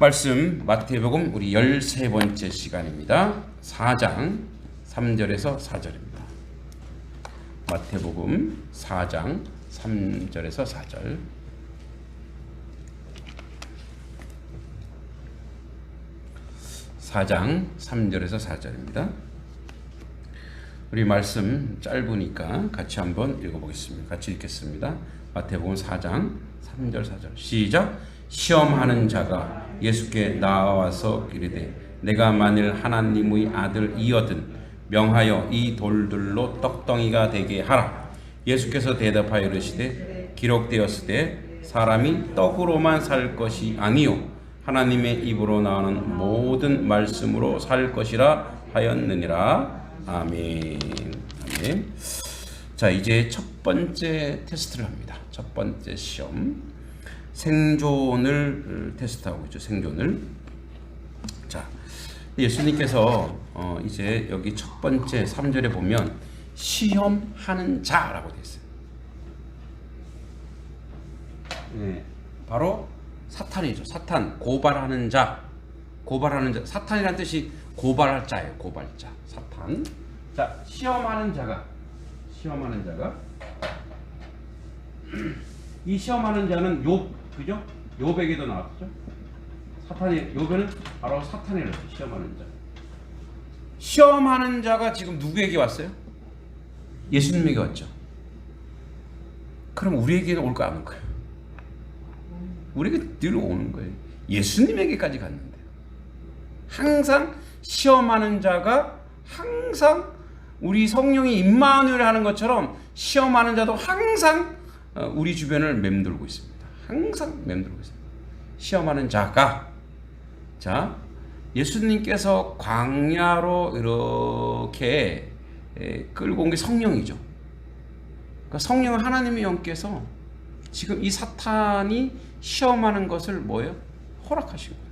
말씀 마태복음 우리 13번째 시간입니다. 4장 3절에서 4절입니다. 마태복음 4장 3절에서 4절. 사장 3절에서 4절입니다. 우리 말씀 짧으니까 같이 한번 읽어보겠습니다. 같이 읽겠습니다. 마태복음 4장 3절 4절 시작 시험하는 자가 예수께 나와서 이르되 내가 만일 하나님의 아들이거든 명하여 이 돌들로 떡덩이가 되게 하라. 예수께서 대답하여 이르시되 기록되었으되 사람이 떡으로만 살 것이 아니요 하나님의 입으로 나오는 모든 말씀으로 살 것이라 하였느니라. 아멘. 아멘. 자 이제 첫 번째 테스트를 합니다. 첫 번째 시험 생존을 테스트하고 있죠. 생존을. 자, 예수님께서 어 이제 여기 첫 번째 3절에 보면 시험하는 자라고 되어 있어요. 네, 바로 사탄이죠. 사탄 고발하는 자. 고발하는 자. 사탄이란 뜻이 고발할 자예요. 고발자. 사탄. 자, 시험하는 자가 시험하는 자가 이 시험하는 자는 욥 그죠? 요백에도 나왔죠. 사탄이 요배는 바로 사탄이라고 시험하는 자. 시험하는 자가 지금 누구에게 왔어요? 예수님에게 왔죠. 그럼 우리에게는 올까 안 올까요? 우리에게 늘 오는 거예요. 예수님에게까지 갔는데 항상 시험하는 자가 항상 우리 성령이 임마누엘 하는 것처럼 시험하는 자도 항상 어, 우리 주변을 맴돌고 있습니다. 항상 맴돌고 있습니다. 시험하는 자가 자 예수님께서 광야로 이렇게 끌고 온 게 성령이죠. 그러니까 성령은 하나님의 영께서 지금 이 사탄이 시험하는 것을 뭐예요? 허락하신 거예요.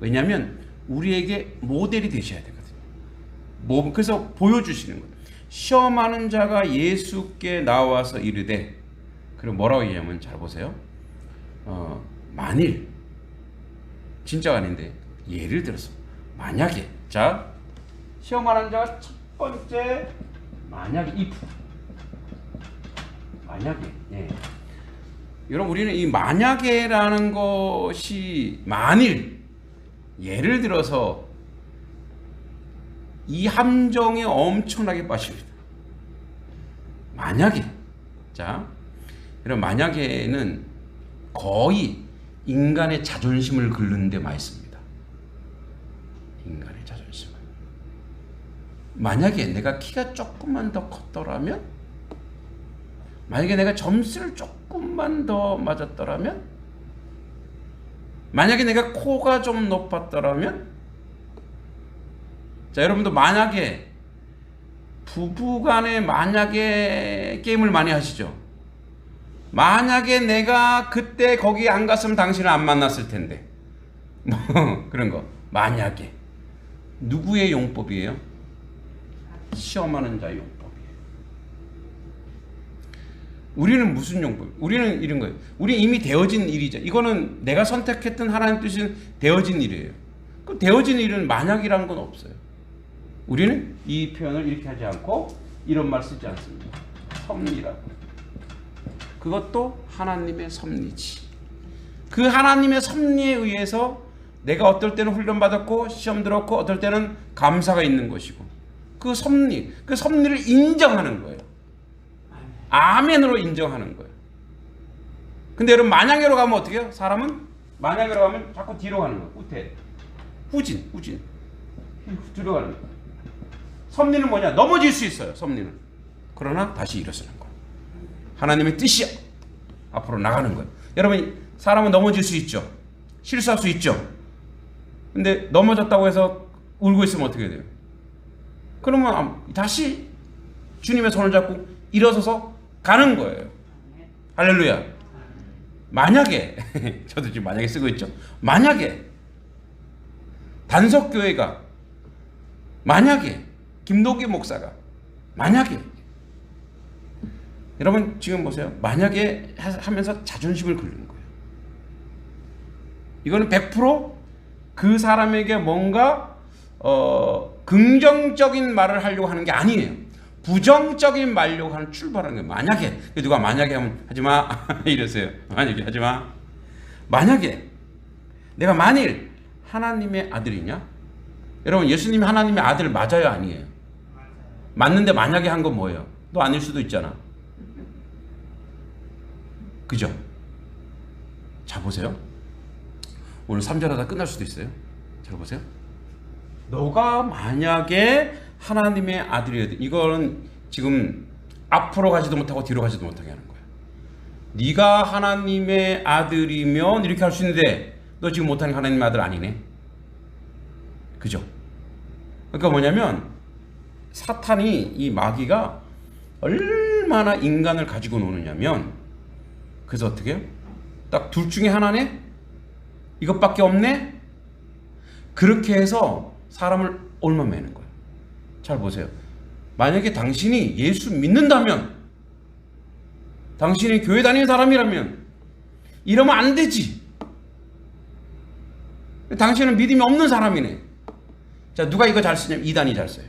왜냐하면 우리에게 모델이 되셔야 되거든요. 뭐 그래서 보여주시는 거예요. 시험하는 자가 예수께 나와서 이르되 그리고 뭐라고 얘기하면 잘 보세요. 어, 만일 진짜가 아닌데 예를 들어서 만약에 자 시험하는 자가 첫 번째 만약에 if 만약에 예. 여러분 우리는 이 만약에라는 것이 만일 예를 들어서 이 함정에 엄청나게 빠집니다. 만약에 자 여러분 만약에는 거의 인간의 자존심을 긁는 데 많이 씁니다. 인간의 자존심을. 만약에 내가 키가 조금만 더 컸더라면, 만약에 내가 점수를 조금만 더 맞았더라면, 만약에 내가 코가 좀 높았더라면, 자, 여러분도 만약에 부부 간에 만약에 게임을 많이 하시죠? 만약에 내가 그때 거기 안 갔으면 당신을 안 만났을 텐데. 뭐 그런 거. 만약에. 누구의 용법이에요? 시험하는 자의 용법이에요. 우리는 무슨 용법? 우리는 이런 거예요. 우리 이미 되어진 일이죠. 이거는 내가 선택했던 하나님 뜻은 되어진 일이에요. 그 되어진 일은 만약이라는 건 없어요. 우리는 이 표현을 이렇게 하지 않고 이런 말 쓰지 않습니다. 섭리라고. 그것도 하나님의 섭리지. 그 하나님의 섭리에 의해서 내가 어떨 때는 훈련받았고 시험 들었고 어떨 때는 감사가 있는 것이고 그 섭리, 그 섭리를 인정하는 거예요. 아멘으로 인정하는 거예요. 근데 여러분 만약에로 가면 어떻게 해요? 사람은 만약에로 가면 자꾸 뒤로 가는 거예요. 후퇴. 후진, 후진. 뒤로 가는 거예요. 섭리는 뭐냐? 넘어질 수 있어요. 섭리는. 그러나 다시 일어서는 거예요. 하나님의 뜻이야. 앞으로 나가는 거예요. 여러분, 사람은 넘어질 수 있죠. 실수할 수 있죠. 근데 넘어졌다고 해서 울고 있으면 어떻게 돼요? 그러면 다시 주님의 손을 잡고 일어서서 가는 거예요. 할렐루야. 만약에, 저도 지금 만약에 쓰고 있죠. 만약에, 단석 교회가, 만약에, 김도기 목사가, 만약에, 여러분 지금 보세요. 만약에 하면서 자존심을 긁는 거예요. 이거는 100%그 사람에게 뭔가 어, 긍정적인 말을 하려고 하는 게 아니에요. 부정적인 말려고 하는 출발하는 거예요. 만약에 누가 만약에 하면 하지 마 이러세요. 만약에 하지 마. 만약에 내가 만일 하나님의 아들이냐? 여러분 예수님이 하나님의 아들 맞아요, 아니에요? 맞는데 만약에 한 건 뭐예요? 너 아닐 수도 있잖아. 그죠? 자 보세요. 오늘 3절 하다 끝날 수도 있어요. 잘 보세요. 너가 만약에 하나님의 아들이어야 이거는 지금 앞으로 가지도 못하고 뒤로 가지도 못하게 하는 거야. 네가 하나님의 아들이면 이렇게 할 수 있는데 너 지금 못하는 하나님의 아들 아니네. 그죠? 그러니까 뭐냐면 사탄이 이 마귀가 얼마나 인간을 가지고 노느냐면 그래서 어떻게? 딱 둘 중에 하나네? 이것밖에 없네? 그렇게 해서 사람을 올려매는 거예요. 잘 보세요. 만약에 당신이 예수 믿는다면, 당신이 교회 다니는 사람이라면, 이러면 안 되지. 당신은 믿음이 없는 사람이네. 자, 누가 이거 잘 쓰냐면 이단이 잘 써요.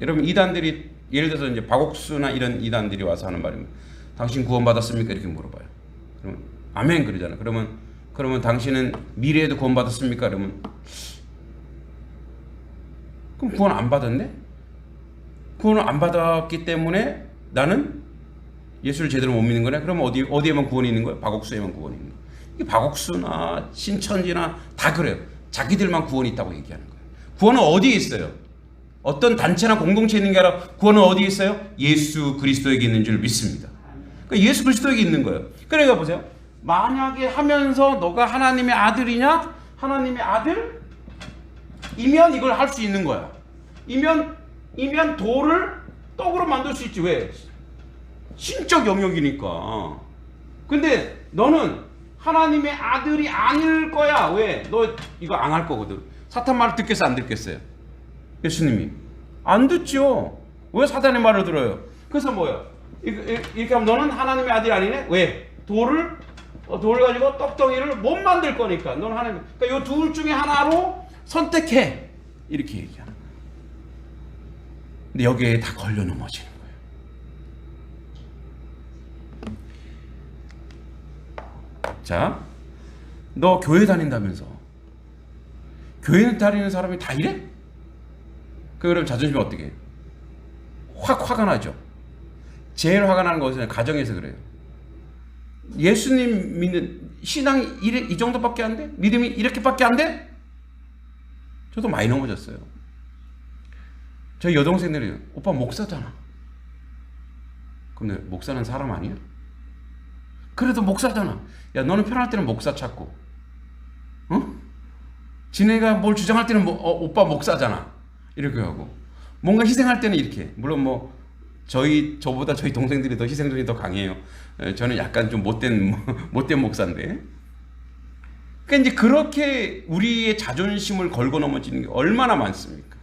여러분, 이단들이, 예를 들어서 이제 박옥수나 이런 이단들이 와서 하는 말입니다. 당신 구원받았습니까? 이렇게 물어봐요. 그러면, 아멘 그러잖아. 그러면, 그러면 당신은 미래에도 구원받았습니까? 그러면, 그럼 구원 안 받았네? 구원을 안 받았기 때문에 나는 예수를 제대로 못 믿는 거네? 그러면 어디, 어디에만 구원이 있는 거야? 박옥수에만 구원이 있는 거야. 이 박옥수나 신천지나 다 그래요. 자기들만 구원이 있다고 얘기하는 거예요. 구원은 어디에 있어요? 어떤 단체나 공동체에 있는 게 아니라 구원은 어디에 있어요? 예수 그리스도에게 있는 줄 믿습니다. 그러니까 예수 그리스도에게 있는 거예요. 그러니까 보세요. 만약에 하면서 너가 하나님의 아들이냐? 하나님의 아들? 이면 이걸 할 수 있는 거야. 이면 이면 돌을 떡으로 만들 수 있지 왜? 신적 영역이니까. 근데 너는 하나님의 아들이 아닐 거야. 왜? 너 이거 안 할 거거든. 사탄 말을 듣겠어 안 듣겠어요? 예수님이 안 듣죠. 왜 사탄의 말을 들어요? 그래서 뭐야? 이렇게, 하면 너는 하나님의 아들이 아니네? 왜? 돌을 어, 돌을 가지고 떡덩이를 못 만들 거니까. 너는 하나님. 그러니까 이둘 중에 하나로 선택해. 이렇게 얘기하는. 근데 여기에 다 걸려 넘어지는 거예요. 자, 너 교회 다닌다면서. 교회 다니는 사람이 다 이래? 그럼 자존심이 어떻게 해요? 확 화가 나죠. 제일 화가 나는 것은 가정에서 그래요. 예수님 믿는 신앙이 이래, 이 정도밖에 안 돼? 믿음이 이렇게밖에 안 돼? 저도 많이 넘어졌어요. 저희 여동생들이 오빠 목사잖아. 근데 목사는 사람 아니야? 그래도 목사잖아. 야 너는 편할 때는 목사 찾고, 어? 지네가 뭘 주장할 때는 뭐, 어, 오빠 목사잖아. 이렇게 하고 뭔가 희생할 때는 이렇게 물론 뭐 저희 저보다 저희 동생들이 더 희생전이 더 강해요. 에, 저는 약간 좀 못된 못된 목사인데. 그러니까 이제 그렇게 우리의 자존심을 걸고 넘어지는 게 얼마나 많습니까?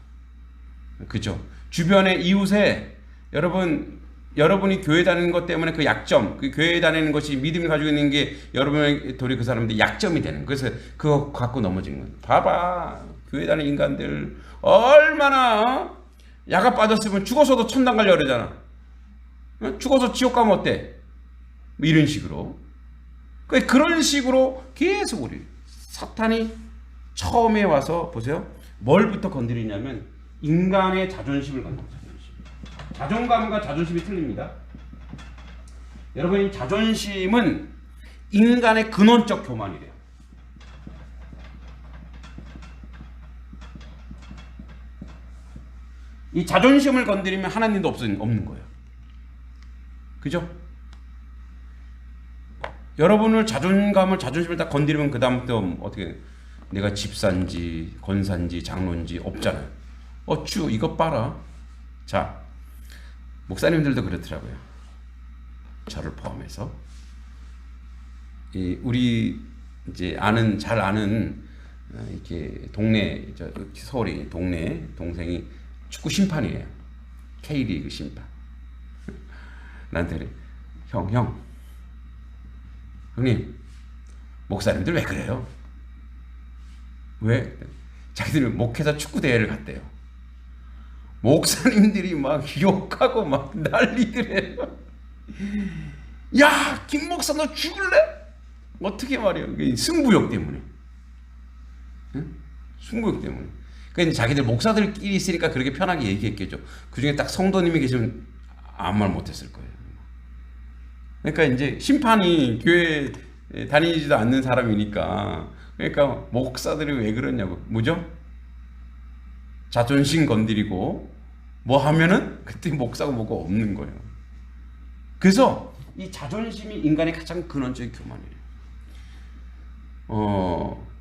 그죠? 주변의 이웃에 여러분 여러분이 교회 다니는 것 때문에 그 약점, 그 교회 다니는 것이 믿음이 가지고 있는 게 여러분의 도리 그 사람들 약점이 되는. 그래서 그거 갖고 넘어진 거예요. 봐봐, 교회 다니는 인간들 얼마나 어? 야가 빠졌으면 죽어서도 천당 가려 그러잖아. 어? 죽어서 지옥 가면 어때? 뭐 이런 식으로. 그러니까 그런 식으로 계속 우리 사탄이 처음에 와서 보세요. 뭘부터 건드리냐면 인간의 자존심을 건드립니다. 자존감과 자존심이 틀립니다. 여러분 이 자존심은 인간의 근원적 교만이래요. 이 자존심을 건드리면 하나님도 없, 없는 거예요. 그죠? 여러분을 자존감을 자존심을 딱 건드리면 그 다음부터 어떻게 내가 집사인지 권사인지 장로인지 없잖아요. 어쭈 이것 봐라. 자 목사님들도 그렇더라고요. 저를 포함해서 이 우리 이제 아는 잘 아는 어, 이렇게 동네 저 서울이 동네 동생이 축구 심판이에요. K리그 심판. 나한테. 형, 형. 형님. 목사님들 왜 그래요? 왜? 자기들 목회자 축구 대회를 갔대요. 목사님들이 막 욕하고 막 난리들해요. 야, 김 목사 너 죽을래? 어떻게 말이야? 승부욕 때문에. 응? 승부욕 때문에. 그러니까 자기들 목사들끼리 있으니까 그렇게 편하게 얘기했겠죠. 그 중에 딱 성도님이 계시면 아무 말 못했을 거예요. 그러니까 이제 심판이 교회 다니지도 않는 사람이니까 그러니까 목사들이 왜 그러냐고 뭐죠? 자존심 건드리고 뭐 하면은 그때 목사가 뭐가 없는 거예요. 그래서 이 자존심이 인간의 가장 근원적인 교만이에요. 어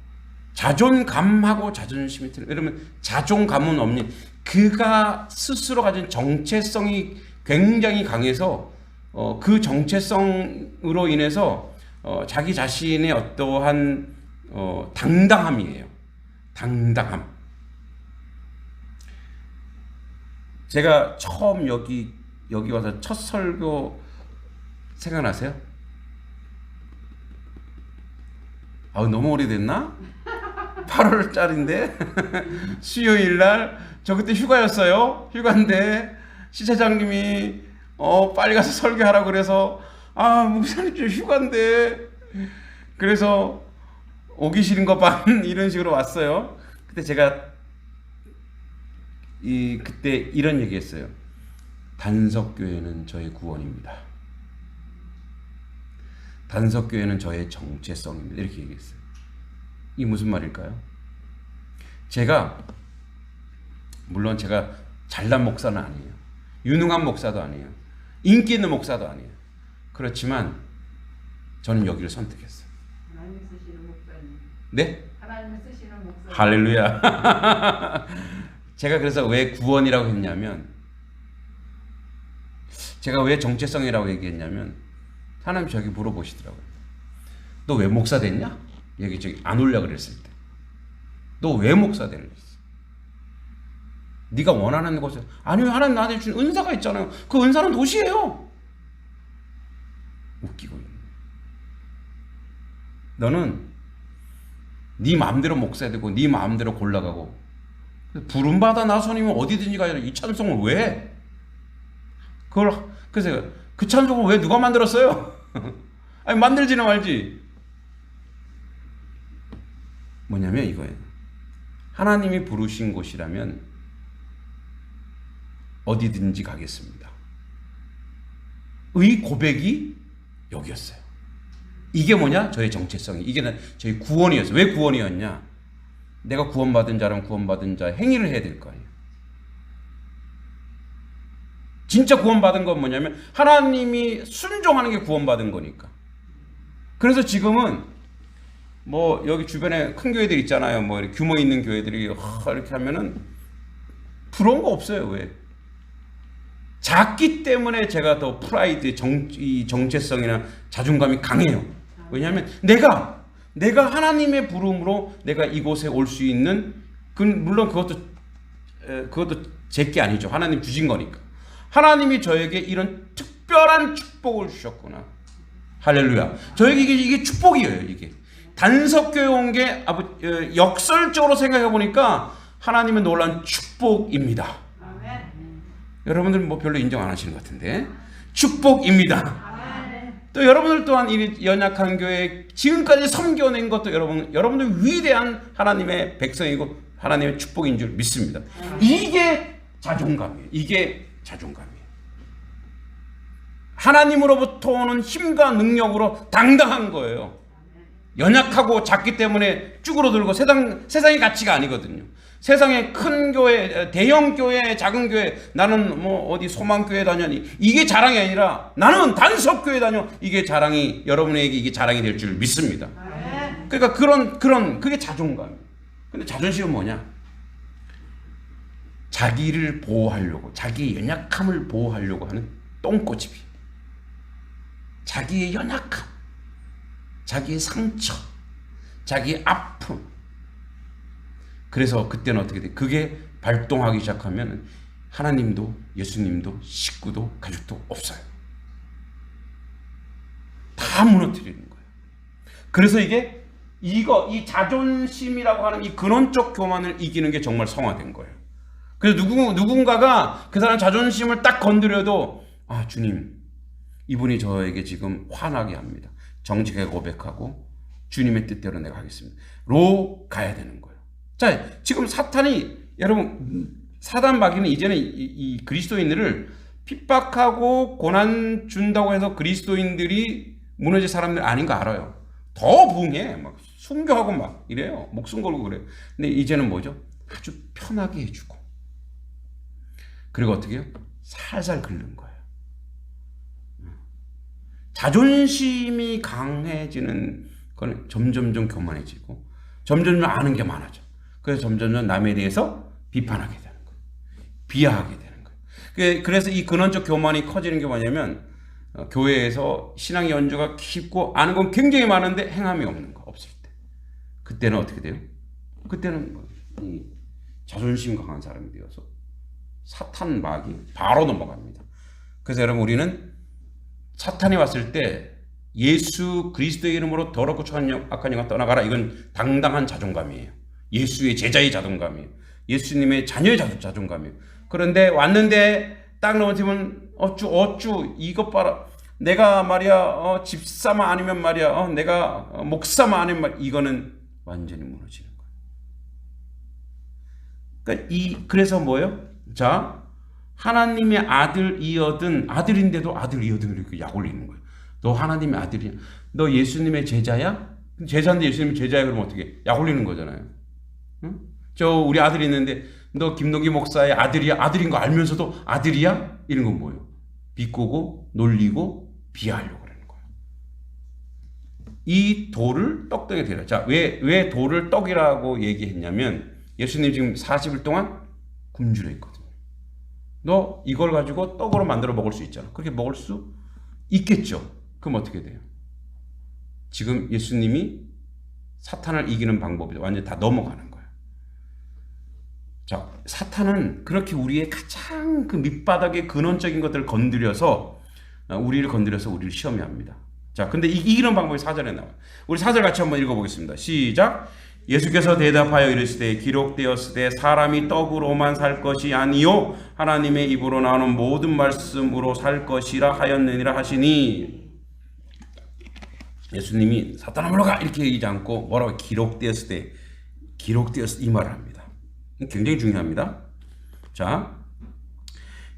자존감하고 자존심이 틀려. 여러분 자존감은 없는 그가 스스로 가진 정체성이 굉장히 강해서 어, 그 정체성으로 인해서 어, 자기 자신의 어떠한 어, 당당함이에요. 당당함. 제가 처음 여기 여기 와서 첫 설교 생각나세요? 아 너무 오래됐나? 8월달인데 수요일 날저 그때 휴가였어요. 휴가인데 시차장님이 어 빨리 가서 설교하라 그래서 아 목사님 저 휴가인데 그래서 오기 싫은 거반 이런 식으로 왔어요. 그때 제가 이 그때 이런 얘기했어요. 단석 교회는 저의 구원입니다. 단석 교회는 저의 정체성입니다. 이렇게 얘기했어요. 이 무슨 말일까요? 제가 물론 제가 잘난 목사는 아니에요. 유능한 목사도 아니에요. 인기 있는 목사도 아니에요. 그렇지만 저는 여기를 선택했어요. 네? 할렐루야. 제가 그래서 왜 구원이라고 했냐면 제가 왜 정체성이라고 얘기했냐면 하나님 저기 물어보시더라고요. 너 왜 목사 됐냐? 여기 저기 안 올려 그랬을 때. 너 왜 목사 될래? 네가 원하는 곳에 아니요 하나님 나한테 준 은사가 있잖아요. 그 은사는 도시예요. 웃기고 있네. 너는 네 마음대로 목사 되고 네 마음대로 골라가고 부름 받아 나서니면 어디든지 가야 이 찬송을 왜? 해? 그걸 그래서 그 찬송을 왜 누가 만들었어요? 아니 만들지는 말지. 뭐냐면 이거예요. 하나님이 부르신 곳이라면 어디든지 가겠습니다. 의 고백이 여기였어요. 이게 뭐냐? 저의 정체성이. 이게 나- 저희 구원이었어요. 왜 구원이었냐? 내가 구원받은 자라면 구원받은 자 행위를 해야 될 거 아니에요. 진짜 구원받은 건 뭐냐면 하나님이 순종하는 게 구원받은 거니까. 그래서 지금은 뭐 여기 주변에 큰 교회들 있잖아요. 뭐 규모 있는 교회들이 하, 이렇게 하면은 부러운 거 없어요. 왜? 작기 때문에 제가 더 프라이드 정, 이 정체성이나 자존감이 강해요. 왜냐하면 내가 내가 하나님의 부름으로 내가 이곳에 올 수 있는 그 물론 그것도 에, 그것도 제게 아니죠. 하나님 주신 거니까. 하나님이 저에게 이런 특별한 축복을 주셨구나. 할렐루야. 저에게 이게, 이게 축복이에요. 이게 단석교회 온 게 역설적으로 생각해 보니까 하나님의 놀란 축복입니다. 아멘. 여러분들 뭐 별로 인정 안 하시는 것 같은데 축복입니다. 아멘. 또 여러분들 또한 이 연약한 교회 지금까지 섬겨낸 것도 여러분 여러분들 위대한 하나님의 백성이고 하나님의 축복인 줄 믿습니다. 이게 자존감이에요. 이게 자존감이에요. 하나님으로부터 오는 힘과 능력으로 당당한 거예요. 연약하고 작기 때문에 쭈그러들고 세상 세상의 가치가 아니거든요. 세상에 큰 교회, 대형 교회, 작은 교회, 나는 뭐 어디 소망 교회 다녀니 이게 자랑이 아니라 나는 단석 교회 다녀 이게 자랑이 여러분에게 이게 자랑이 될 줄 믿습니다. 그러니까 그런 그런 그게 자존감. 근데 자존심은 뭐냐? 자기를 보호하려고 자기의 연약함을 보호하려고 하는 똥꼬집이. 자기의 연약함, 자기의 상처, 자기의 아픔. 그래서 그때는 어떻게 돼? 그게 발동하기 시작하면 하나님도 예수님도 식구도 가족도 없어요. 다 무너뜨리는 거예요. 그래서 이게 이거 이 자존심이라고 하는 이 근원적 교만을 이기는 게 정말 성화된 거예요. 그래서 누구 누군가가 그 사람 자존심을 딱 건드려도 아 주님 이분이 저에게 지금 화나게 합니다. 정직하게 고백하고 주님의 뜻대로 내가 하겠습니다. 로 가야 되는 거예요. 자 지금 사탄이 여러분 사단 마귀는 이제는 이, 이 그리스도인들을 핍박하고 고난 준다고 해서 그리스도인들이 무너질 사람들 아닌 거 알아요. 더 붕해. 막 순교하고 막 이래요. 목숨 걸고 그래요. 근데 이제는 뭐죠? 아주 편하게 해주고. 그리고 어떻게 해요? 살살 긁는 거예요. 자존심이 강해지는 건 점점점 교만해지고 점점점 아는 게 많아져. 그래서 점점점 남에 대해서 비판하게 되는 거예요. 비하하게 되는 거예요. 그- 그래서 이 근원적 교만이 커지는 게 뭐냐면 어, 교회에서 신앙 연주가 깊고 아는 건 굉장히 많은데 행함이 없는 거 없을 때 그때는 어떻게 돼요? 그때는 뭐이 자존심 강한 사람이 되어서 사탄 마귀 바로 넘어갑니다. 그래서 여러분 우리는 사탄이 왔을 때 예수 그리스도의 이름으로 더럽고 처한 영, 악한 영아 떠나가라 이건 당당한 자존감이에요. 예수의 제자의 자존감이에요. 예수님의 자녀의 자- 자존감이에요. 그런데 왔는데 딱 넘어지면 어쭈 어쭈 이것 봐라. 내가 말이야 어, 집사만 아니면 말이야 어, 내가 어, 목사만 아니면 말 이거는 완전히 무너지는 거예요. 그러니까 이 그래서 뭐예요? 자 하나님의 아들이어든 아들인데도 아들이어든 이렇게 약 올리는 거예요. 너 하나님의 아들이야. 너 예수님의 제자야? 제자인데 예수님의 제자야 그러면 어떻게? 약 올리는 거잖아요. 응? 저 우리 아들이 있는데 너 김동기 목사의 아들이야? 아들인 거 알면서도 아들이야? 이런 건 뭐예요? 비꼬고 놀리고 비하하려고 그러는 거예요. 이 돌을 떡떡에 대라. 자, 왜, 왜 돌을 떡이라고 얘기했냐면 예수님 지금 40일 동안 굶주려 있거든요. 너 이걸 가지고 떡으로 만들어 먹을 수 있잖아. 그렇게 먹을 수 있겠죠. 그럼 어떻게 돼요? 지금 예수님이 사탄을 이기는 방법이 완전히 다 넘어가는 거예요. 자, 사탄은 그렇게 우리의 가장 그 밑바닥의 근원적인 것들을 건드려서 어, 우리를 건드려서 우리를 시험해 합니다. 자, 근데 이- 이기는 방법이 사전에 나와요. 우리 사절 같이 한번 읽어보겠습니다. 시작. 예수께서 대답하여 이르시되 기록되었으되 사람이 떡으로만 살 것이 아니요 하나님의 입으로 나오는 모든 말씀으로 살 것이라 하였느니라 하시니 예수님이 사탄아 물러가 이렇게 얘기하지 않고 뭐라고 기록되었을 때 기록되었을 때이 말을 합니다. 굉장히 중요합니다. 자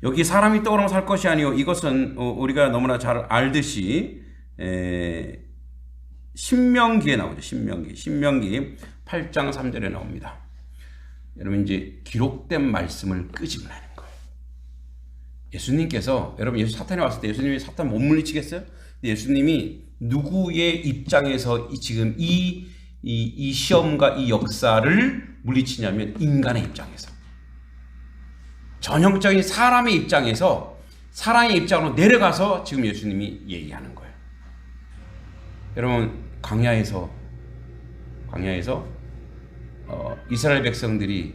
여기 사람이 떡으로 살 것이 아니요 이것은 어, 우리가 너무나 잘 알듯이 에, 신명기에 나오죠. 신명기. 신명기 8장 3절에 나옵니다. 여러분 이제 기록된 말씀을 끄집어내는 거예요. 예수님께서 여러분 예수 사탄이 왔을 때 예수님이 사탄 못 물리치겠어요? 예수님이 누구의 입장에서 이 지금 이, 이, 이 시험과 이 역사를 물리치냐면 인간의 입장에서 전형적인 사람의 입장에서 사람의 입장으로 내려가서 지금 예수님이 얘기하는 거예요. 여러분 광야에서 광야에서 어, 이스라엘 백성들이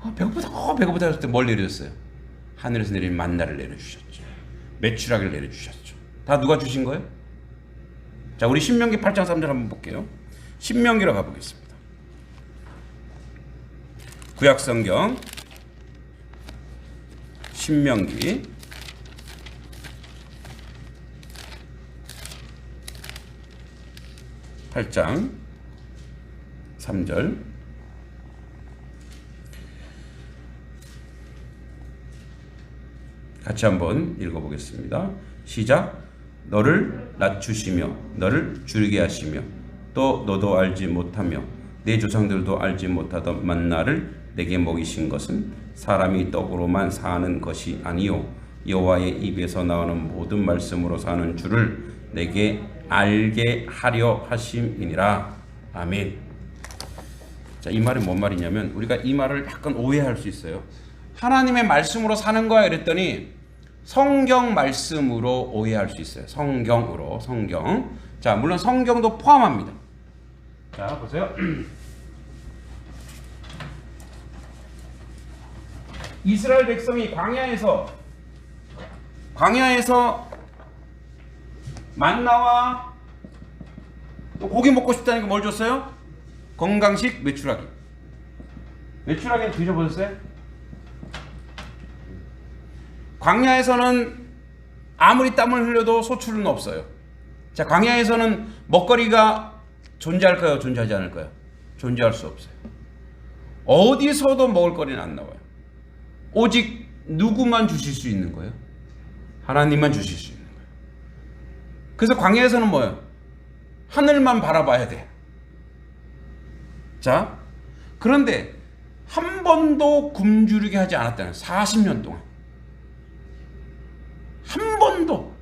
어, 배고프다 어, 배고프다 했을 때 뭘 내려줬어요? 하늘에서 내린 만나를 내려주셨죠. 매출하기를 내려주셨죠. 다 누가 주신 거예요? 자 우리 신명기 8장 3절 한번 볼게요. 신명기로 가보겠습니다. 구약성경 신명기 8장 3절 같이 한번 읽어보겠습니다. 시작. 너를 낮추시며 너를 줄게 하시며 또 너도 알지 못하며 내 조상들도 알지 못하던 만나를 내게 먹이신 것은 사람이 떡으로만 사는 것이 아니요 여호와의 입에서 나오는 모든 말씀으로 사는 줄을 내게 알게 하려 하심이니라. 아멘. 자, 이 말이 뭔 말이냐면 우리가 이 말을 약간 오해할 수 있어요. 하나님의 말씀으로 사는 거야 이랬더니 성경 말씀으로 오해할 수 있어요. 성경으로 성경. 자, 물론 성경도 포함합니다. 자, 보세요. 이스라엘 백성이 광야에서 광야에서 만나와 또 고기 먹고 싶다니까 뭘 줬어요? 건강식 메추라기. 메추라기 드셔보셨어요? 광야에서는 아무리 땀을 흘려도 소출은 없어요. 자, 광야에서는 먹거리가 존재할까요? 존재하지 않을까요? 존재할 수 없어요. 어디서도 먹을거리는 안 나와요. 오직 누구만 주실 수 있는 거예요? 하나님만 주실 수 있는 거예요. 그래서 광야에서는 뭐예요? 하늘만 바라봐야 돼. 자, 그런데 한 번도 굶주리게 하지 않았다는 40년 동안. 한 번도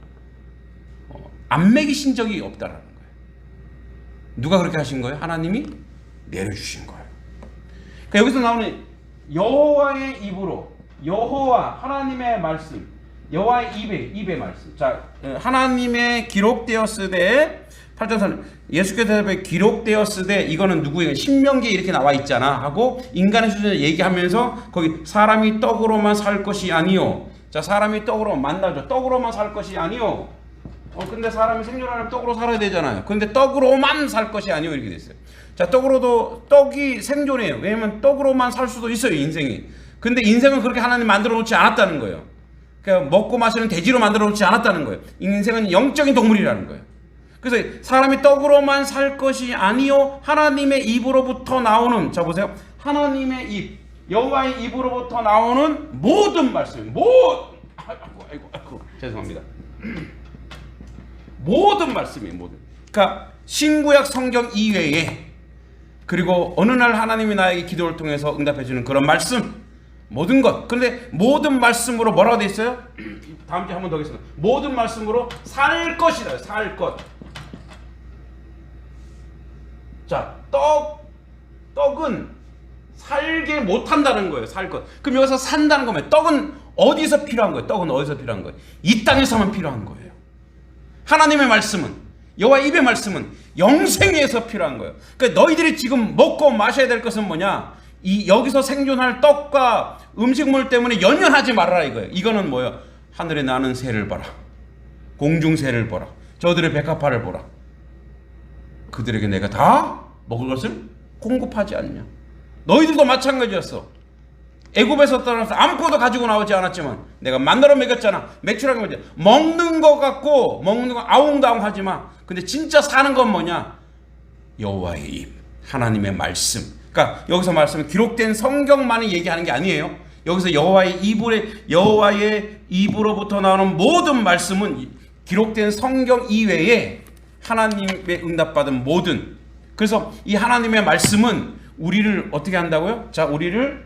어, 안 먹이신 적이 없다라는 거예요. 누가 그렇게 하신 거예요? 하나님이 내려주신 거예요. 그러니까 여기서 나오는 여호와의 입으로 여호와 하나님의 말씀 여호와의 입의 입의 말씀. 자 어, 하나님의 기록되었으되 8장 예수께서 대답해 기록되었으되 이거는 누구예요? 신명기에 이렇게 나와 있잖아 하고 인간의 수준을 얘기하면서 거기 사람이 떡으로만 살 것이 아니요. 자 사람이 떡으로 만나죠. 떡으로만 살 것이 아니요. 어 근데 사람이 생존하려면 떡으로 살아야 되잖아요. 근데 떡으로만 살 것이 아니요 이렇게 됐어요. 자 떡으로도 떡이 생존해요. 왜냐면 떡으로만 살 수도 있어요 인생이. 근데 인생은 그렇게 하나님 만들어 놓지 않았다는 거예요. 그러니까 먹고 마시는 돼지로 만들어 놓지 않았다는 거예요. 인생은 영적인 동물이라는 거예요. 그래서 사람이 떡으로만 살 것이 아니요 하나님의 입으로부터 나오는 자 보세요. 하나님의 입 여호와의 입으로부터 나오는 모든 말씀 모 아이고 아이고 아이고 죄송합니다. 모든 말씀이 모든. 그러니까 신구약 성경 이외에 그리고 어느 날 하나님이 나에게 기도를 통해서 응답해 주는 그런 말씀 모든 것. 그런데 모든 말씀으로 뭐라고 돼 있어요? 다음 주에 한 번 더 하겠습니다. 모든 말씀으로 살 것이다. 살 것. 자, 떡 떡은 살게 못 한다는 거예요. 살 것. 그럼 여기서 산다는 거면 떡은 어디서 필요한 거예요? 떡은 어디서 필요한 거예요? 이 땅에서만 필요한 거예요. 하나님의 말씀은 여호와 입의 말씀은 영생에서 필요한 거예요. 그러니까 너희들이 지금 먹고 마셔야 될 것은 뭐냐? 이 여기서 생존할 떡과 음식물 때문에 연연하지 말아라 이거예요. 이거는 뭐예요? 하늘에 나는 새를 봐라. 공중 새를 보라. 저들의 백합화를 보라. 그들에게 내가 다 먹을 것을 공급하지 않냐. 너희들도 마찬가지였어. 애굽에서 떠나서 아무것도 가지고 나오지 않았지만 내가 만들어 먹였잖아. 매출하게 먹지. 먹는 것 같고 먹는 거 아웅다웅 하지 마. 근데 진짜 사는 건 뭐냐? 여호와의 입, 하나님의 말씀. 그러니까 여기서 말씀은 기록된 성경만이 얘기하는 게 아니에요. 여기서 여호와의 입으로 여호와의 입으로부터 나오는 모든 말씀은 기록된 성경 이외에 하나님의 응답받은 모든 그래서 이 하나님의 말씀은 우리를 어떻게 한다고요? 자, 우리를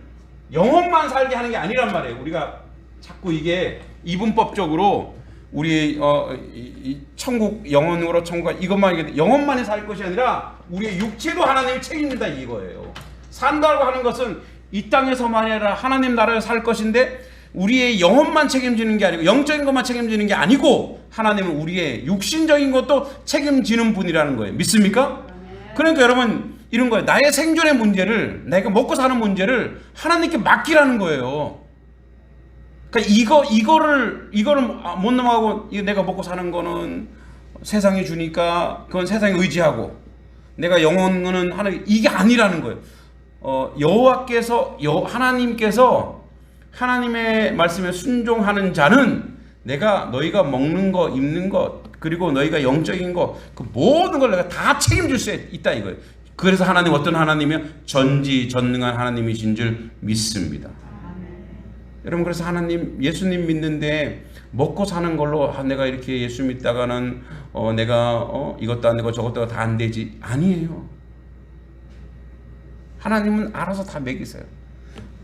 영혼만 살게 하는 게 아니란 말이에요. 우리가 자꾸 이게 이분법적으로 우리 어, 이, 이 천국 영혼으로 천국 이것만 영혼만이 살 것이 아니라 우리의 육체도 하나님이 책임진다 이거예요. 산다고 하는 것은 이 땅에서만 아니라 하나님 나라에 살 것인데 우리의 영혼만 책임지는 게 아니고 영적인 것만 책임지는 게 아니고 하나님은 우리의 육신적인 것도 책임지는 분이라는 거예요. 믿습니까? 그러니까 여러분 이런 거예요. 나의 생존의 문제를 내가 먹고 사는 문제를 하나님께 맡기라는 거예요. 그러니까 이거 이거를 이거를 못 넘어가고 내가 먹고 사는 거는 세상이 주니까 그건 세상에 의지하고 내가 영혼은 하나님 이게 아니라는 거예요. 어, 여호와께서 여 하나님께서 하나님의 말씀에 순종하는 자는 내가 너희가 먹는 거 입는 것 그리고 너희가 영적인 거 그 모든 걸 내가 다 책임질 수 있다 이거예요. 그래서 하나님 어떤 하나님이요? 전지전능한 하나님이신 줄 믿습니다. 여러분 그래서 하나님 예수님 믿는데 먹고 사는 걸로 아, 내가 이렇게 예수 믿다가는 어, 내가 어, 이것도 안 되고 저것도 다 안 되지 아니에요. 하나님은 알아서 다 먹이세요.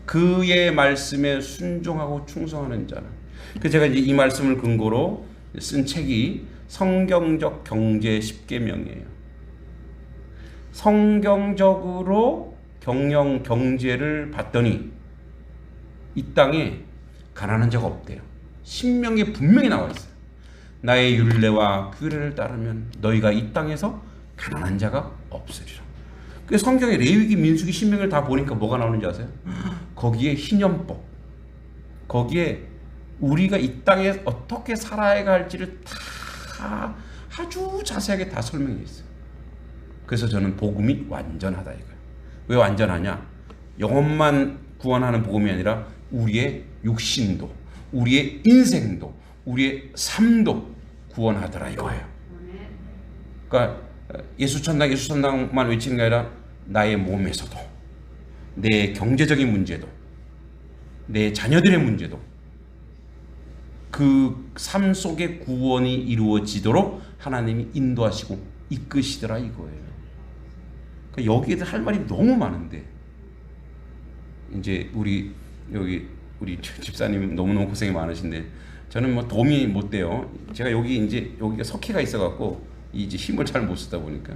그의 말씀에 순종하고 충성하는 자는. 그 제가 이제 이 말씀을 근거로 쓴 책이 성경적 경제 10계명이에요. 성경적으로 경영 경제를 봤더니 이 땅에 가난한 자가 없대요. 신명에 분명히 나와 있어요. 나의 율례와 규례를 따르면 너희가 이 땅에서 가난한 자가 없으리라. 그 성경의 레위기, 민수기, 신명을 다 보니까 뭐가 나오는지 아세요? 거기에 희년법, 거기에 우리가 이 땅에 어떻게 살아야 할지를 다 아주 자세하게 다 설명해 있어요. 그래서 저는 복음이 완전하다 이거예요. 왜 완전하냐? 영혼만 구원하는 복음이 아니라 우리의 육신도, 우리의 인생도, 우리의 삶도 구원하더라 이거예요. 그러니까 예수 천당 예수 천당만 외치는 게 아니라 나의 몸에서도 내 경제적인 문제도 내 자녀들의 문제도 그 삶 속에 구원이 이루어지도록 하나님이 인도하시고 이끄시더라 이거예요. 그러니까 여기에 할 말이 너무 많은데 이제 우리 여기 우리 집사님 너무너무 고생이 많으신데 저는 뭐 도움이 못 돼요. 제가 여기 이제 여기가 석회가 있어 갖고 이제 힘을 잘 못 쓰다 보니까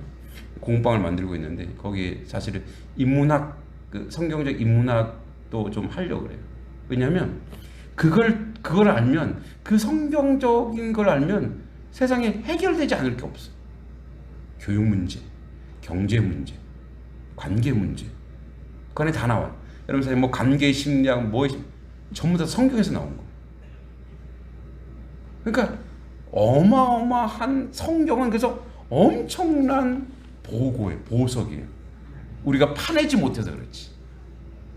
공방을 만들고 있는데 거기에 사실은 인문학 그 성경적 인문학도 좀 하려고 그래요. 왜냐하면 그걸 그걸 알면 그 성경적인 걸 알면 세상에 해결되지 않을 게 없어. 교육 문제, 경제 문제, 관계 문제, 그 안에 다 나와. 여러분 사실 뭐 관계 심리학 뭐 전부 다 성경에서 나온 거. 그러니까 어마어마한 성경은 그래서 엄청난 보고예요, 보석이에요. 우리가 파내지 못해서 그렇지.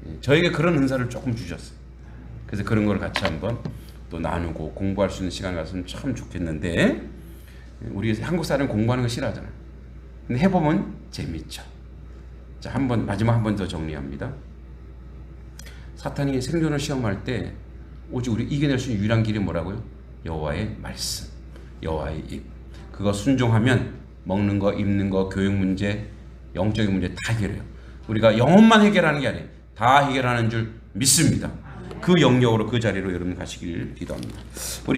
예, 저에게 그런 은사를 조금 주셨어요. 그래서 그런 걸 같이 한번 또 나누고 공부할 수 있는 시간이 갔으면 참 좋겠는데 예, 우리 한국 사람 공부하는 거 싫어하잖아요. 근데 해보면 재밌죠. 자, 한 번 마지막 한 번 더 정리합니다. 사탄이 생존을 시험할 때 오직 우리 이겨낼 수 있는 유일한 길이 뭐라고요? 여호와의 말씀, 여호와의 입. 그거 순종하면 먹는 거, 입는 거, 교육 문제, 영적인 문제 다 해결해요. 우리가 영혼만 해결하는 게 아니에요. 다 해결하는 줄 믿습니다. 그 영역으로 그 자리로 여러분 가시길 기도합니다. 우리